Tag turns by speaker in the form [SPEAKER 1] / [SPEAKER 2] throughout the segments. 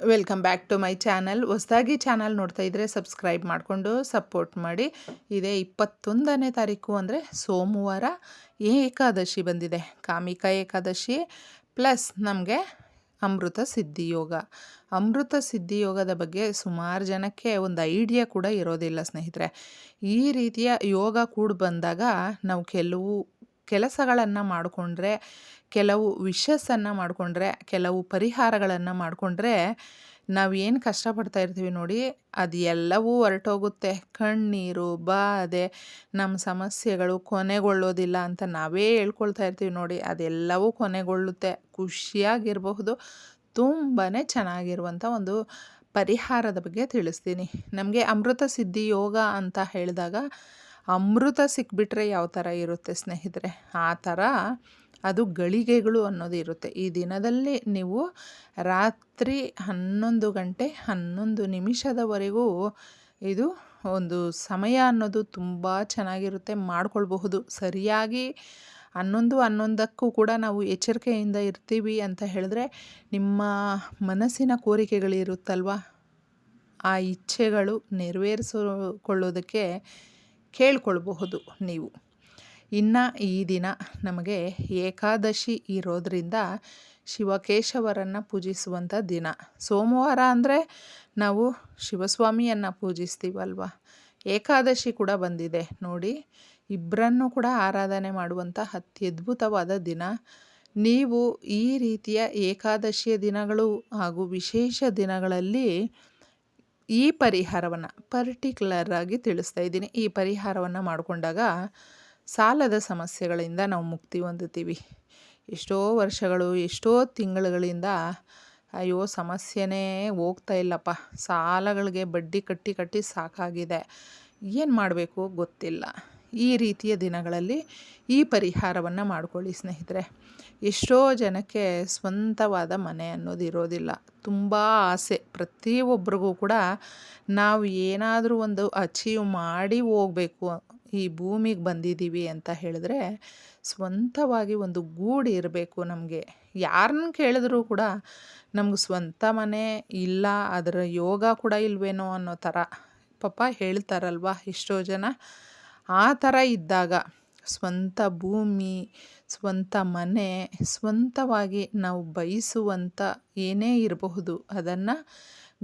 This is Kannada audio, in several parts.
[SPEAKER 1] Welcome back to my channel. ಹೊಸದಾಗಿ ಚಾನಲ್ ನೋಡ್ತಾ ಇದ್ದರೆ ಸಬ್ಸ್ಕ್ರೈಬ್ ಮಾಡಿಕೊಂಡು ಸಪೋರ್ಟ್ ಮಾಡಿ. ಇದೇ ಇಪ್ಪತ್ತೊಂದನೇ ತಾರೀಕು ಅಂದರೆ ಸೋಮವಾರ ಏಕಾದಶಿ ಬಂದಿದೆ. ಕಾಮಿಕ ಏಕಾದಶಿ ಪ್ಲಸ್ ನಮಗೆ ಅಮೃತ ಸಿದ್ಧಿಯೋಗ ಅಮೃತ ಸಿದ್ಧಿಯೋಗದ ಬಗ್ಗೆ ಸುಮಾರು ಜನಕ್ಕೆ ಒಂದು ಐಡಿಯಾ ಕೂಡ ಇರೋದಿಲ್ಲ ಸ್ನೇಹಿತರೆ. ಈ ರೀತಿಯ ಯೋಗ ಕೂಡ ಬಂದಾಗ ನಾವು ಕೆಲವು ಕೆಲಸಗಳನ್ನು ಮಾಡಿಕೊಂಡ್ರೆ ಕೆಲವು ವಿಶಸ್ಸನ್ನು ಮಾಡಿಕೊಂಡ್ರೆ, ಕೆಲವು ಪರಿಹಾರಗಳನ್ನು ಮಾಡಿಕೊಂಡ್ರೆ ನಾವು ಏನು ಕಷ್ಟಪಡ್ತಾ ಇರ್ತೀವಿ ನೋಡಿ, ಅದು ಎಲ್ಲವೂ ಹೊರಟೋಗುತ್ತೆ. ಕಣ್ಣೀರು, ಬಾಧೆ ನಮ್ಮ ಸಮಸ್ಯೆಗಳು ಕೊನೆಗೊಳ್ಳೋದಿಲ್ಲ ಅಂತ ನಾವೇ ಹೇಳ್ಕೊಳ್ತಾ ಇರ್ತೀವಿ ನೋಡಿ, ಅದೆಲ್ಲವೂ ಕೊನೆಗೊಳ್ಳುತ್ತೆ. ಖುಷಿಯಾಗಿರಬಹುದು ತುಂಬಾ ಚೆನ್ನಾಗಿರುವಂಥ ಒಂದು ಪರಿಹಾರದ ಬಗ್ಗೆ ತಿಳಿಸ್ತೀನಿ. ನಮಗೆ ಅಮೃತ ಸಿದ್ಧಿ ಯೋಗ ಅಂತ ಹೇಳಿದಾಗ, ಅಮೃತ ಸಿಕ್ಬಿಟ್ರೆ ಯಾವ ಥರ ಇರುತ್ತೆ ಸ್ನೇಹಿತರೆ? ಆ ಥರ ಅದು ಗಳಿಗೆಗಳು ಅನ್ನೋದು ಇರುತ್ತೆ. ಈ ದಿನದಲ್ಲಿ ನೀವು ರಾತ್ರಿ ಹನ್ನೊಂದು ಗಂಟೆ ಹನ್ನೊಂದು ನಿಮಿಷದವರೆಗೂ ಇದು ಒಂದು ಸಮಯ ಅನ್ನೋದು ತುಂಬ ಚೆನ್ನಾಗಿರುತ್ತೆ ಮಾಡ್ಕೊಳ್ಬಹುದು. ಸರಿಯಾಗಿ ಹನ್ನೊಂದು ಹನ್ನೊಂದಕ್ಕೂ ಕೂಡ ನಾವು ಎಚ್ಚರಿಕೆಯಿಂದ ಇರ್ತೀವಿ ಅಂತ ಹೇಳಿದ್ರೆ ನಿಮ್ಮ ಮನಸ್ಸಿನ ಕೋರಿಕೆಗಳಿರುತ್ತಲ್ವ ಆ ಇಚ್ಛೆಗಳು ನೆರವೇರಿಸಿಕೊಳ್ಳೋದಕ್ಕೆ ಕೇಳ್ಕೊಳ್ಬಹುದು ನೀವು. ಇನ್ನು ಈ ದಿನ ನಮಗೆ ಏಕಾದಶಿ ಇರೋದರಿಂದ ಶಿವಕೇಶವರನ್ನು ಪೂಜಿಸುವಂಥ ದಿನ. ಸೋಮವಾರ ಅಂದರೆ ನಾವು ಶಿವಸ್ವಾಮಿಯನ್ನು ಪೂಜಿಸ್ತೀವಲ್ವ? ಏಕಾದಶಿ ಕೂಡ ಬಂದಿದೆ. ನೋಡಿ ಇಬ್ಬರನ್ನು ಕೂಡ ಆರಾಧನೆ ಮಾಡುವಂಥ ಅತ್ಯದ್ಭುತವಾದ ದಿನ. ನೀವು ಈ ರೀತಿಯ ಏಕಾದಶಿಯ ದಿನಗಳು ಹಾಗೂ ವಿಶೇಷ ದಿನಗಳಲ್ಲಿ ಈ ಪರಿಹಾರವನ್ನು ಪರ್ಟಿಕ್ಯುಲರ್ ಆಗಿ ತಿಳಿಸ್ತಾ ಇದ್ದೀನಿ. ಈ ಪರಿಹಾರವನ್ನು ಮಾಡಿಕೊಂಡಾಗ ಸಾಲದ ಸಮಸ್ಯೆಗಳಿಂದ ನಾವು ಮುಕ್ತಿ ಹೊಂದುತ್ತೀವಿ. ಎಷ್ಟೋ ವರ್ಷಗಳು, ಎಷ್ಟೋ ತಿಂಗಳುಗಳಿಂದ ಅಯ್ಯೋ, ಸಮಸ್ಯೆನೇ ಹೋಗ್ತಾ ಇಲ್ಲಪ್ಪ. ಸಾಲಗಳಿಗೆ ಬಡ್ಡಿ ಕಟ್ಟಿ ಕಟ್ಟಿ ಸಾಕಾಗಿದೆ. ಏನು ಮಾಡಬೇಕು ಗೊತ್ತಿಲ್ಲ. ಈ ರೀತಿಯ ದಿನಗಳಲ್ಲಿ ಈ ಪರಿಹಾರವನ್ನು ಮಾಡ್ಕೊಳ್ಳಿ ಸ್ನೇಹಿತರೆ. ಎಷ್ಟೋ ಜನಕ್ಕೆ ಸ್ವಂತವಾದ ಮನೆ ಅನ್ನೋದು ಇರೋದಿಲ್ಲ. ತುಂಬ ಆಸೆ. ಪ್ರತಿಯೊಬ್ಬರಿಗೂ ಕೂಡ ನಾವು ಏನಾದರೂ ಒಂದು ಅಚೀವ್ ಮಾಡಿ ಹೋಗ್ಬೇಕು ಈ ಭೂಮಿಗೆ ಬಂದಿದ್ದೀವಿ ಅಂತ ಹೇಳಿದ್ರೆ ಸ್ವಂತವಾಗಿ ಒಂದು ಗೂಡು ಇರಬೇಕು ನಮಗೆ. ಯಾರನ್ನ ಕೇಳಿದ್ರೂ ಕೂಡ ನಮ್ಗೆ ಸ್ವಂತ ಮನೆ ಇಲ್ಲ, ಅದರ ಯೋಗ ಕೂಡ ಇಲ್ವೇನೋ ಅನ್ನೋ ಥರ. ಪಾಪ ಹೇಳ್ತಾರಲ್ವ ಎಷ್ಟೋ ಜನ? ಆ ಥರ ಇದ್ದಾಗ ಸ್ವಂತ ಭೂಮಿ, ಸ್ವಂತ ಮನೆ, ಸ್ವಂತವಾಗಿ ನಾವು ಬಯಸುವಂಥ ಏನೇ ಇರಬಹುದು, ಅದನ್ನು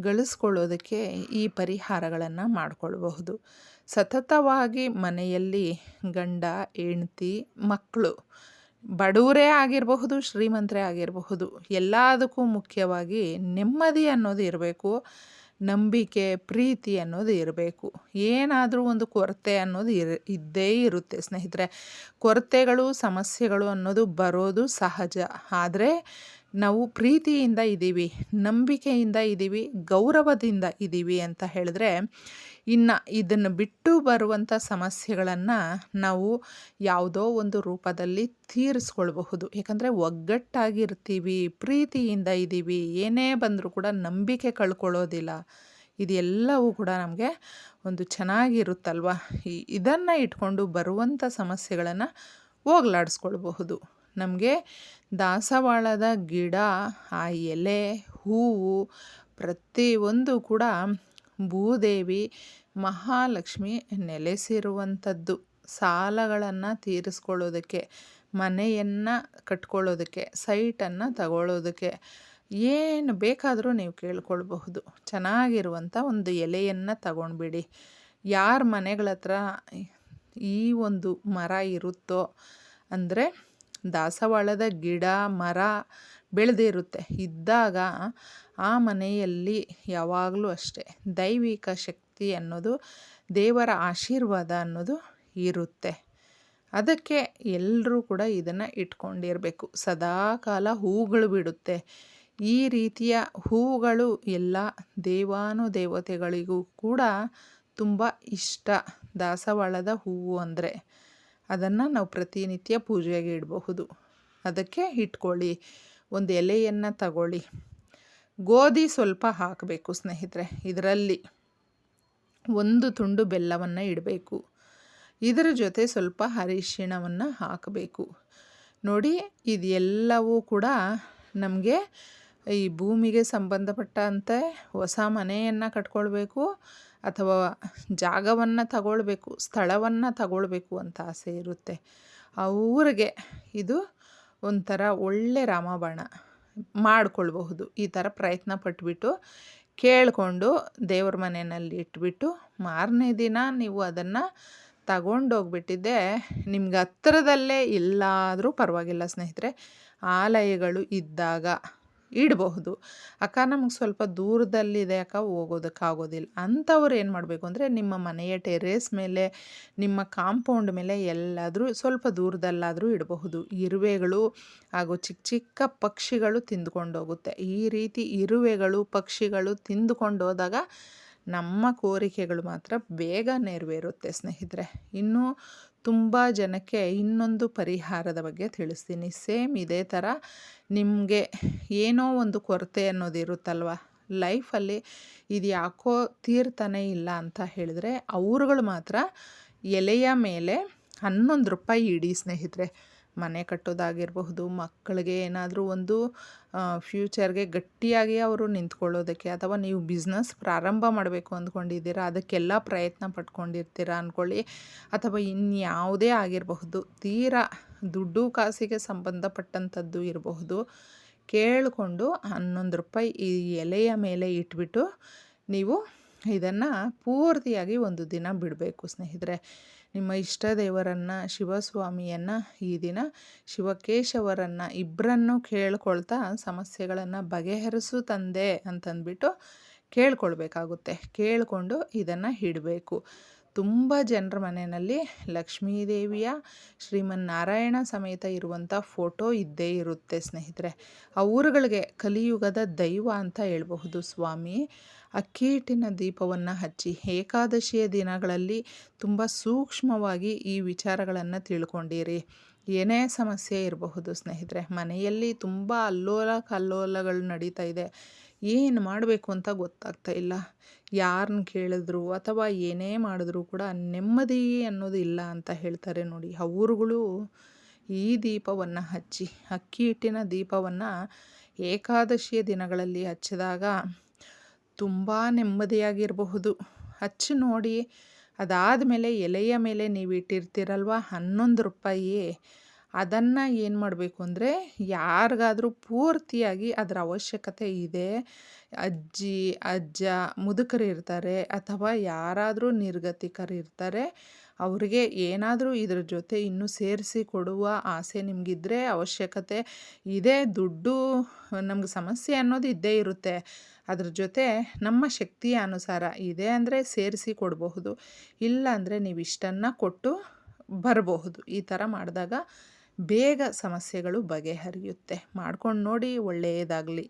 [SPEAKER 1] ಗಳಿಸ್ಕೊಳ್ಳೋದಕ್ಕೆ ಈ ಪರಿಹಾರಗಳನ್ನು ಮಾಡಿಕೊಳ್ಬಹುದು. ಸತತವಾಗಿ ಮನೆಯಲ್ಲಿ ಗಂಡ, ಹೆಂಡ್ತಿ ಮಕ್ಕಳು ಬಡವರೇ ಆಗಿರಬಹುದು, ಶ್ರೀಮಂತರೇ ಆಗಿರಬಹುದು, ಎಲ್ಲದಕ್ಕೂ ಮುಖ್ಯವಾಗಿ ನೆಮ್ಮದಿ ಅನ್ನೋದು ಇರಬೇಕು, ನಂಬಿಕೆ, ಪ್ರೀತಿ ಅನ್ನೋದು ಇರಬೇಕು. ಏನಾದರೂ ಒಂದು ಕೊರತೆ ಅನ್ನೋದು ಇರ, ಇದ್ದೇ ಇರುತ್ತೆ ಸ್ನೇಹಿತರೆ. ಕೊರತೆಗಳು, ಸಮಸ್ಯೆಗಳು ಅನ್ನೋದು ಬರೋದು ಸಹಜ. ಆದರೆ ನಾವು ಪ್ರೀತಿಯಿಂದ ಇದ್ದೀವಿ, ನಂಬಿಕೆಯಿಂದ ಇದ್ದೀವಿ, ಗೌರವದಿಂದ ಇದ್ದೀವಿ ಅಂತ ಹೇಳಿದ್ರೆ, ಇನ್ನು ಇದನ್ನು ಬಿಟ್ಟು ಬರುವಂಥ ಸಮಸ್ಯೆಗಳನ್ನು ನಾವು ಯಾವುದೋ ಒಂದು ರೂಪದಲ್ಲಿ ತೀರಿಸ್ಕೊಳ್ಬಹುದು. ಯಾಕಂದರೆ ಒಗ್ಗಟ್ಟಾಗಿರ್ತೀವಿ, ಪ್ರೀತಿಯಿಂದ ಇದ್ದೀವಿ, ಏನೇ ಬಂದರೂ ಕೂಡ ನಂಬಿಕೆ ಕಳ್ಕೊಳ್ಳೋದಿಲ್ಲ. ಇದೆಲ್ಲವೂ ಕೂಡ ನಮಗೆ ಒಂದು ಚೆನ್ನಾಗಿರುತ್ತಲ್ವ? ಇದನ್ನು ಇಟ್ಕೊಂಡು ಬರುವಂಥ ಸಮಸ್ಯೆಗಳನ್ನು ಹೋಗ್ಲಾಡಿಸ್ಕೊಳ್ಬಹುದು. ನಮಗೆ ದಾಸವಾಳದ ಗಿಡ, ಆ ಎಲೆ, ಹೂವು ಪ್ರತಿಯೊಂದು ಕೂಡ ಭೂದೇವಿ, ಮಹಾಲಕ್ಷ್ಮಿ ನೆಲೆಸಿರುವಂಥದ್ದು. ಸಾಲಗಳನ್ನು ತೀರಿಸ್ಕೊಳ್ಳೋದಕ್ಕೆ, ಮನೆಯನ್ನು ಕಟ್ಕೊಳ್ಳೋದಕ್ಕೆ, ಸೈಟನ್ನು ತಗೊಳ್ಳೋದಕ್ಕೆ ಏನು ಬೇಕಾದರೂ ನೀವು ಕೇಳ್ಕೊಳ್ಬಹುದು. ಚೆನ್ನಾಗಿರುವಂಥ ಒಂದು ಎಲೆಯನ್ನು ತಗೊಂಡ್ಬಿಡಿ. ಯಾರ ಮನೆಗಳ ಹತ್ರ ಈ ಒಂದು ಮರ ಇರುತ್ತೋ ಅಂದರೆ ದಾಸವಾಳದ ಗಿಡ, ಮರ ಬೆಳೆದಿರುತ್ತೆ ಇದ್ದಾಗ ಆ ಮನೆಯಲ್ಲಿ ಯಾವಾಗಲೂ ಅಷ್ಟೇ ದೈವಿಕ ಶಕ್ತಿ ಅನ್ನೋದು, ದೇವರ ಆಶೀರ್ವಾದ ಅನ್ನೋದು ಇರುತ್ತೆ. ಅದಕ್ಕೆ ಎಲ್ಲರೂ ಕೂಡ ಇದನ್ನು ಇಟ್ಕೊಂಡಿರಬೇಕು. ಸದಾಕಾಲ ಹೂಗಳು ಬಿಡುತ್ತೆ. ಈ ರೀತಿಯ ಹೂಗಳು ಎಲ್ಲ ದೇವಾನು ದೇವತೆಗಳಿಗೂ ಕೂಡ ತುಂಬ ಇಷ್ಟ. ದಾಸವಾಳದ ಹೂವು ಅಂದರೆ ಅದನ್ನು ನಾವು ಪ್ರತಿನಿತ್ಯ ಪೂಜೆಗೆ ಇಡಬಹುದು. ಅದಕ್ಕೆ ಇಟ್ಕೊಳ್ಳಿ. ಒಂದು ಎಲೆಯನ್ನು ತಗೊಳ್ಳಿ. ಗೋಧಿ ಸ್ವಲ್ಪ ಹಾಕಬೇಕು ಸ್ನೇಹಿತರೆ, ಇದರಲ್ಲಿ. ಒಂದು ತುಂಡು ಬೆಲ್ಲವನ್ನು ಇಡಬೇಕು. ಇದರ ಜೊತೆ ಸ್ವಲ್ಪ ಅರಿಶಿಣವನ್ನು ಹಾಕಬೇಕು. ನೋಡಿ, ಇದೆಲ್ಲವೂ ಕೂಡ ನಮಗೆ ಈ ಭೂಮಿಗೆ ಸಂಬಂಧಪಟ್ಟಂತೆ ಹೊಸ ಮನೆಯನ್ನು ಕಟ್ಕೊಳ್ಬೇಕು. ಅಥವಾ ಜಾಗವನ್ನು ತಗೊಳ್ಬೇಕು, ಸ್ಥಳವನ್ನು ತಗೊಳ್ಬೇಕು ಅಂತ ಆಸೆ ಇರುತ್ತೆ. ಅವ್ರಿಗೆ ಇದು ಒಂಥರ ಒಳ್ಳೆ ರಾಮಬಾಣ ಮಾಡಿಕೊಳ್ಬಹುದು. ಈ ಥರ ಪ್ರಯತ್ನ ಪಟ್ಬಿಟ್ಟು ಕೇಳಿಕೊಂಡು ದೇವ್ರ ಮನೆಯಲ್ಲಿ ಇಟ್ಬಿಟ್ಟು ಮಾರನೇ ದಿನ ನೀವು ಅದನ್ನು ತಗೊಂಡೋಗ್ಬಿಟ್ಟಿದ್ದೆ ನಿಮ್ಗೆ ಹತ್ತಿರದಲ್ಲೇ ಎಲ್ಲಾದರೂ ಪರವಾಗಿಲ್ಲ ಸ್ನೇಹಿತರೆ. ಆಲಯಗಳು ಇದ್ದಾಗ ಇಡಬಹುದು. ಅಕ್ಕ ನಮಗೆ ಸ್ವಲ್ಪ ದೂರದಲ್ಲಿದೆ ಅಕ್ಕ, ಹೋಗೋದಕ್ಕಾಗೋದಿಲ್ಲ. ಅಂಥವ್ರು ಏನು ಮಾಡಬೇಕು ಅಂದರೆ ನಿಮ್ಮ ಮನೆಯ ಟೆರೇಸ್ ಮೇಲೆ, ನಿಮ್ಮ ಕಾಂಪೌಂಡ್ ಮೇಲೆ ಎಲ್ಲಾದರೂ ಸ್ವಲ್ಪ ದೂರದಲ್ಲಾದರೂ ಇಡಬಹುದು. ಇರುವೆಗಳು ಹಾಗೂ ಚಿಕ್ಕ ಚಿಕ್ಕ ಪಕ್ಷಿಗಳು ತಿಂದುಕೊಂಡೋಗುತ್ತೆ. ಈ ರೀತಿ ಇರುವೆಗಳು, ಪಕ್ಷಿಗಳು ತಿಂದುಕೊಂಡೋದಾಗ ನಮ್ಮ ಕೋರಿಕೆಗಳು ಮಾತ್ರ ಬೇಗ ನೆರವೇರುತ್ತೆ ಸ್ನೇಹಿತರೆ. ಇನ್ನೂ ತುಂಬ ಜನಕ್ಕೆ ಇನ್ನೊಂದು ಪರಿಹಾರದ ಬಗ್ಗೆ ತಿಳಿಸ್ತೀನಿ. ಸೇಮ್ ಇದೇ ಥರ ನಿಮಗೆ ಏನೋ ಒಂದು ಕೊರತೆ ಅನ್ನೋದು ಇರುತ್ತಲ್ವ? ಲೈಫಲ್ಲಿ ಇದು ಯಾಕೋ ತೀರ್ತಾನೆ ಇಲ್ಲ ಅಂತ ಹೇಳಿದ್ರೆ, ಅವರುಗಳು ಮಾತ್ರ ಎಲೆಯ ಮೇಲೆ ಹನ್ನೊಂದು ರೂಪಾಯಿ ಇಡಿ ಸ್ನೇಹಿತರೆ. ಮನೆ ಕಟ್ಟೋದಾಗಿರಬಹುದು, ಮಕ್ಕಳಿಗೆ ಏನಾದರೂ ಒಂದು ಫ್ಯೂಚರ್ಗೆ ಗಟ್ಟಿಯಾಗಿ ಅವರು ನಿಂತ್ಕೊಳ್ಳೋದಕ್ಕೆ ಅಥವಾ ನೀವು ಬಿಸ್ನೆಸ್ ಪ್ರಾರಂಭ ಮಾಡಬೇಕು ಅಂದ್ಕೊಂಡಿದ್ದೀರಾ, ಅದಕ್ಕೆಲ್ಲ ಪ್ರಯತ್ನ ಪಟ್ಕೊಂಡಿರ್ತೀರ ಅಂದ್ಕೊಳ್ಳಿ ಅಥವಾ ಇನ್ಯಾವುದೇ ಆಗಿರಬಹುದು, ತೀರಾ ದುಡ್ಡು ಕಾಸಿಗೆ ಸಂಬಂಧಪಟ್ಟಂಥದ್ದು ಇರಬಹುದು, ಕೇಳಿಕೊಂಡು ಹನ್ನೊಂದು ರೂಪಾಯಿ ಈ ಎಲೆಯ ಮೇಲೆ ಇಟ್ಬಿಟ್ಟು ನೀವು ಇದನ್ನು ಪೂರ್ತಿಯಾಗಿ ಒಂದು ದಿನ ಬಿಡಬೇಕು ಸ್ನೇಹಿತರೆ. ನಿಮ್ಮ ಇಷ್ಟ ದೇವರನ್ನು ಶಿವಸ್ವಾಮಿಯನ್ನು ಈ ದಿನ ಶಿವಕೇಶವರನ್ನು ಇಬ್ಬರನ್ನು ಕೇಳ್ಕೊಳ್ತಾ ಸಮಸ್ಯೆಗಳನ್ನು ಬಗೆಹರಿಸು ತಂದೆ ಅಂತಂದ್ಬಿಟ್ಟು ಕೇಳ್ಕೊಳ್ಬೇಕಾಗುತ್ತೆ. ಕೇಳಿಕೊಂಡು ಇದನ್ನು ಇಡಬೇಕು. ತುಂಬ ಜನರ ಮನೆಯಲ್ಲಿ ಲಕ್ಷ್ಮೀದೇವಿಯ ಶ್ರೀಮನ್ನಾರಾಯಣ ಸಮೇತ ಇರುವಂಥ ಫೋಟೋ ಇದ್ದೇ ಇರುತ್ತೆ ಸ್ನೇಹಿತರೆ. ಆ ಊರುಗಳಿಗೆ ಕಲಿಯುಗದ ದೈವ ಅಂತ ಹೇಳಬಹುದು ಸ್ವಾಮಿ. ಅಕ್ಕಿ ಹಿಟ್ಟಿನ ದೀಪವನ್ನು ಹಚ್ಚಿ ಏಕಾದಶಿಯ ದಿನಗಳಲ್ಲಿ ತುಂಬ ಸೂಕ್ಷ್ಮವಾಗಿ ಈ ವಿಚಾರಗಳನ್ನು ತಿಳ್ಕೊಂಡಿರಿ. ಏನೇ ಸಮಸ್ಯೆ ಇರಬಹುದು ಸ್ನೇಹಿತರೆ, ಮನೆಯಲ್ಲಿ ತುಂಬ ಅಲ್ಲೋಲ ಕಲ್ಲೋಲಗಳು ನಡೀತಾ ಇದೆ. ಏನು ಮಾಡಬೇಕು ಅಂತ ಗೊತ್ತಾಗ್ತಾ ಇಲ್ಲ. ಯಾರನ್ನ ಕೇಳಿದ್ರು ಅಥವಾ ಏನೇ ಮಾಡಿದ್ರೂ ಕೂಡ ನೆಮ್ಮದಿ ಅನ್ನೋದು ಇಲ್ಲ ಅಂತ ಹೇಳ್ತಾರೆ ನೋಡಿ. ಅವರುಗಳು ಈ ದೀಪವನ್ನು ಹಚ್ಚಿ, ಅಕ್ಕಿ ಹಿಟ್ಟಿನ ದೀಪವನ್ನು ಏಕಾದಶಿಯ ದಿನಗಳಲ್ಲಿ ಹಚ್ಚಿದಾಗ ತುಂಬ ನೆಮ್ಮದಿಯಾಗಿರಬಹುದು. ಹಚ್ಚಿ ನೋಡಿ ಅದಾದ ಮೇಲೆ ಎಲೆಯ ಮೇಲೆ ನೀವು ಇಟ್ಟಿರ್ತೀರಲ್ವ ಹನ್ನೊಂದು ರೂಪಾಯಿ ಅದನ್ನು ಏನು ಮಾಡಬೇಕು ಅಂದರೆ, ಯಾರಿಗಾದರೂ ಪೂರ್ತಿಯಾಗಿ ಅದರ ಅವಶ್ಯಕತೆ ಇದೆ. ಅಜ್ಜಿ, ಅಜ್ಜ, ಮುದುಕರು ಇರ್ತಾರೆ ಅಥವಾ ಯಾರಾದರೂ ನಿರ್ಗತಿಕರು ಇರ್ತಾರೆ, ಅವರಿಗೆ ಏನಾದರೂ ಇದ್ರ ಜೊತೆ ಇನ್ನೂ ಸೇರಿಸಿ ಕೊಡುವ ಆಸೆ ನಿಮಗಿದ್ರೆ ಅವಶ್ಯಕತೆ ಇದೆ. ದುಡ್ಡು ನಮ್ಗೆ ಸಮಸ್ಯೆ ಅನ್ನೋದು ಇದ್ದೇ ಇರುತ್ತೆ. ಅದ್ರ ಜೊತೆ ನಮ್ಮ ಶಕ್ತಿಯ ಅನುಸಾರ ಇದೆ ಅಂದರೆ ಸೇರಿಸಿ ಕೊಡಬಹುದು. ಇಲ್ಲ ಅಂದರೆ ನೀವು ಇಷ್ಟನ್ನು ಕೊಟ್ಟು ಬರಬಹುದು. ಈ ಥರ ಮಾಡಿದಾಗ ಬೇಗ ಸಮಸ್ಯೆಗಳು ಬಗೆಹರಿಯುತ್ತೆ. ಮಾಡ್ಕೊಂಡು ನೋಡಿ ಒಳ್ಳೆಯದಾಗಲಿ